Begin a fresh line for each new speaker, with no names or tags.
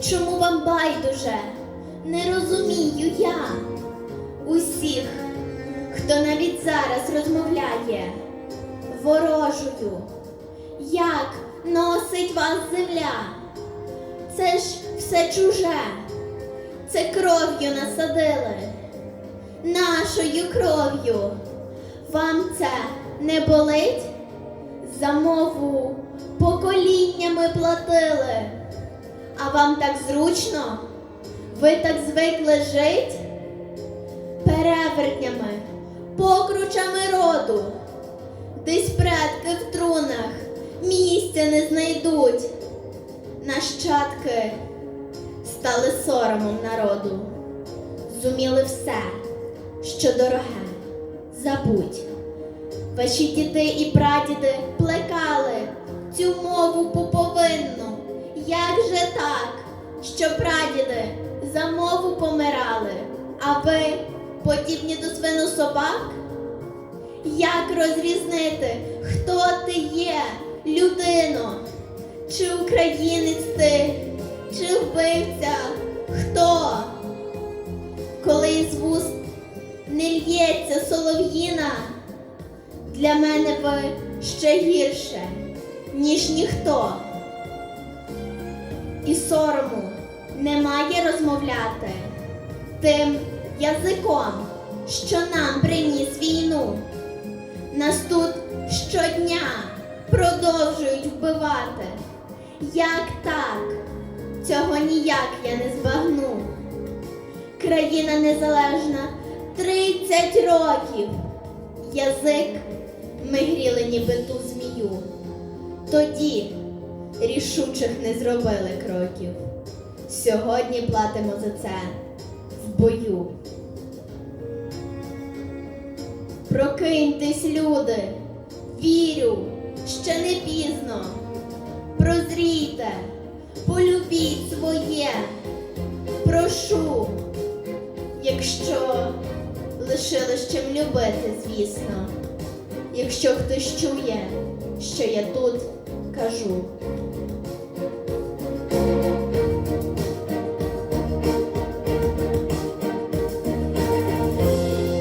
Чому вам байдуже? Не розумію я усіх, хто навіть зараз розмовляє ворожою. Як носить вас земля? Це ж все чуже, це кров'ю насадили, нашою кров'ю. Вам це не болить? За мову поколіннями платили. А вам так зручно? Ви так звикли жить? Перевертнями, покручами роду. Десь предки в трунах місця не знайдуть. Нащадки стали соромом народу. Зуміли все, що дороге, забудь. Ваші діди і прадіди плекали цю мову пуповинну. Як же так, що прадіди за мову помирали, а ви подібні до свинособак? Як розрізнити, хто ти є, людино? Чи українець ти, чи вбивця? Хто? Коли із вуст не л'ється солов'їна, для мене ви ще гірше, ніж ніхто. І сорому немає розмовляти тим язиком, що нам приніс війну. Нас тут щодня продовжують вбивати. Як так? Цього ніяк я не збагну. Країна незалежна 30 років. Язик ми гріли ніби ту змію. Тоді рішучих не зробили кроків. Сьогодні платимо за це в бою. Прокиньтесь, люди, вірю, ще не пізно. Прозрійте, полюбіть своє. Прошу, якщо лишилось чим любити, звісно. Якщо хтось чує, що я тут кажу.